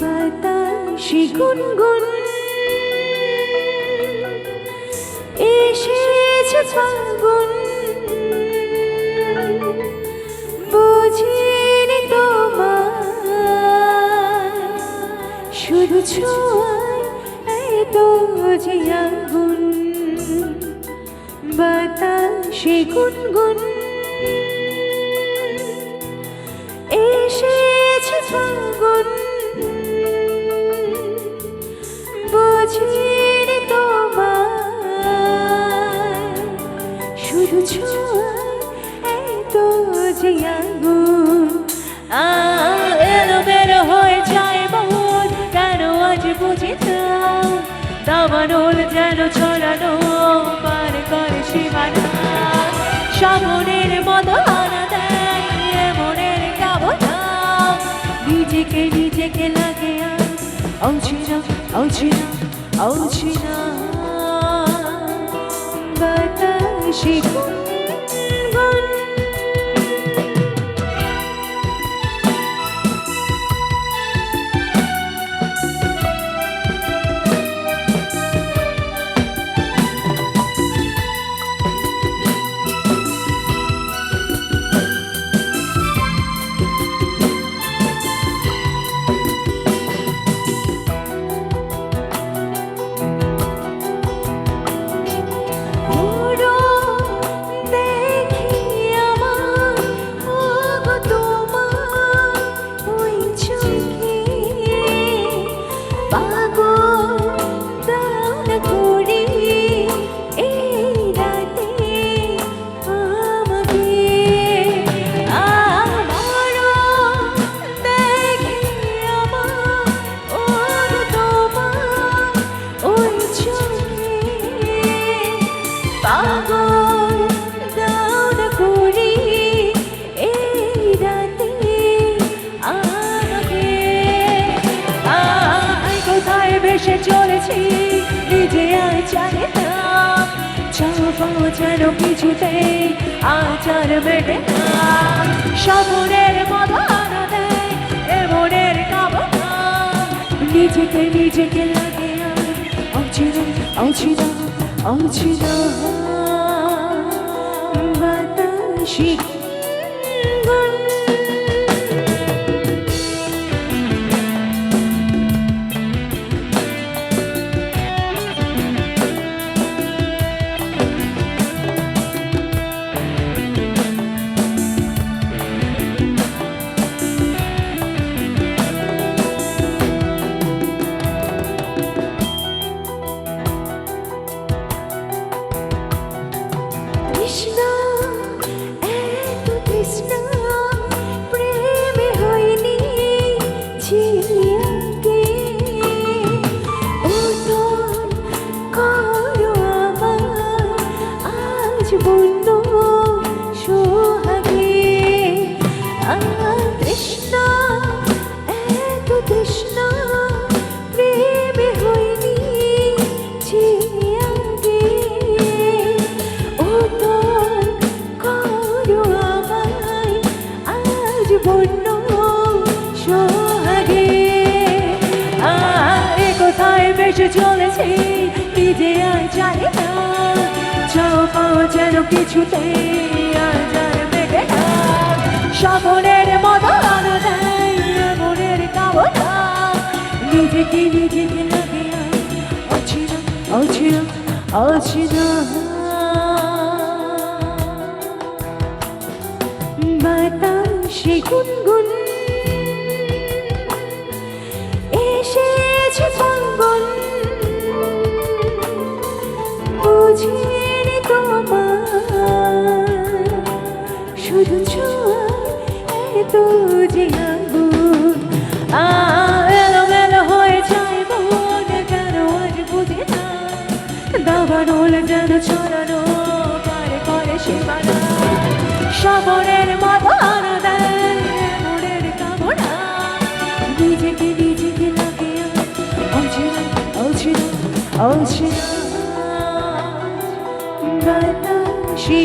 বাতাসে গুনগুন এসেছে ফাল্গুন। বুঝিনি তোমার শুধু ছোঁয়ায় এত যে আগুন। বাতাসে গুনগুন বুঝিনি তোমার। শুধু ছোঁয়ায় এত যে আগুন। দাবানল যেন ছড়ানো, পার করে সীমানা। সামনের মতো আনা দেয় মনের কামনা। নিজেকে নিজেকে লাগে অচিনা অচিনা অচিনা বাতাসে ভেসে চলেছি, নিজে আর জানি না। চাপা যেন কিছুতে আচার মেটে না। সামনের মতো আনা দেয় এমনের কামনা, নিজেকে নিজেকে লাগে আর। অচিনা অচিনা অচিনা ঝিলিয়াকে নিজে আর জানি না চাও পাও যেন কিছুতে আর যার মেটে না। সামনের মতো মনের কামনা, নিজেকে নিজেকে লাগে অচিনা অচিনা গুনগুন যে আগুন আ, এলোমেলো হয়ে যায় মন কেন আজ বুঝি না। দাবানল যেন ছড়ানো পার করে সীমানা সামনের মতো আনা মনের কামনা। নিজেকে নিজেকে লাগে অচিনা অচিনা অচিনা। বাতাসে